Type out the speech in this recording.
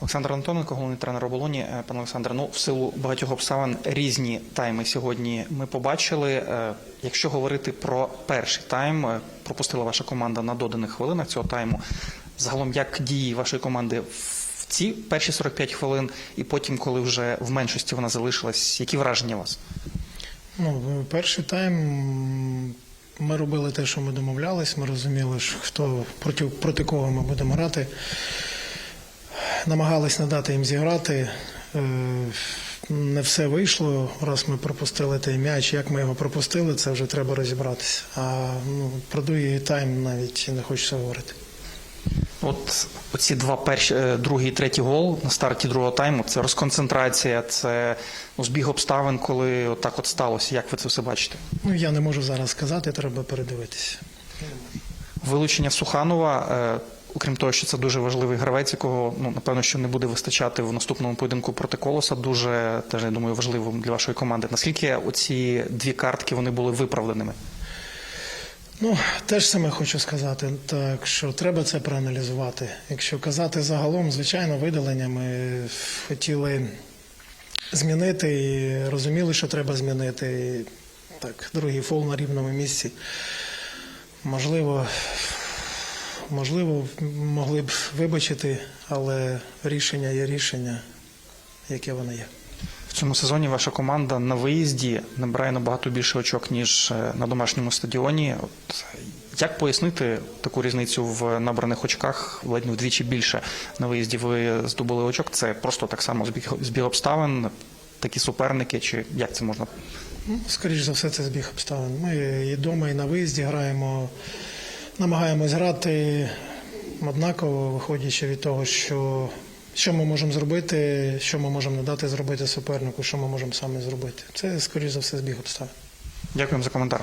Олександр Антоненко, головний тренер оболоні. Е, Пане Олександре, ну в силу багатьох обставин різні тайми сьогодні ми побачили. Е, Якщо говорити про перший тайм, е, пропустила ваша команда на доданих хвилинах цього тайму. Загалом, як дії вашої команди в ці перші 45 хвилин, і потім, коли вже в меншості вона залишилась, які враження у вас? Ну, перший тайм ми робили те, що ми домовлялись. Ми розуміли, що хто проти, проти кого ми будемо грати. Намагались не дати їм зіграти. Е, Не все вийшло. Раз ми пропустили той м'яч, як ми його пропустили, це вже треба розібратися. А ну, про другий тайм навіть не хочеться говорити. От оці два перші, е, другий і третій гол на старті другого тайму. Це розконцентрація, це ну, збіг обставин, коли отак от сталося. Як ви це все бачите? Ну, я не можу зараз сказати, треба передивитися. Вилучення Суханова, е, окрім того, що це дуже важливий гравець, якого ну напевно що не буде вистачати в наступному поєдинку проти колоса. Дуже теж я думаю важливим для вашої команди. Наскільки оці дві картки вони були виправданими? Ну, теж саме хочу сказати, так що треба це проаналізувати. Якщо казати загалом, звичайно, видалення ми хотіли змінити і розуміли, що треба змінити. І, так, другий фол на рівному місці. Можливо, можливо, могли б вибачити, але рішення є рішення, яке воно є. В цьому сезоні ваша команда на виїзді набирає набагато більше очок, ніж е, на домашньому стадіоні. От як пояснити таку різницю в набраних очках ледь не вдвічі більше на виїзді? Ви здобули очок? Це просто так само збіг, обставин, такі суперники, чи як це можна? Ну, Скоріше за все, це збіг обставин. Ми і вдома, і на виїзді граємо, намагаємось грати однаково, виходячи від того, що, що ми можемо зробити, що ми можемо надати зробити супернику, що ми можемо самі зробити. Це, скоріш за все, збіг обставин. Дякуємо за коментар.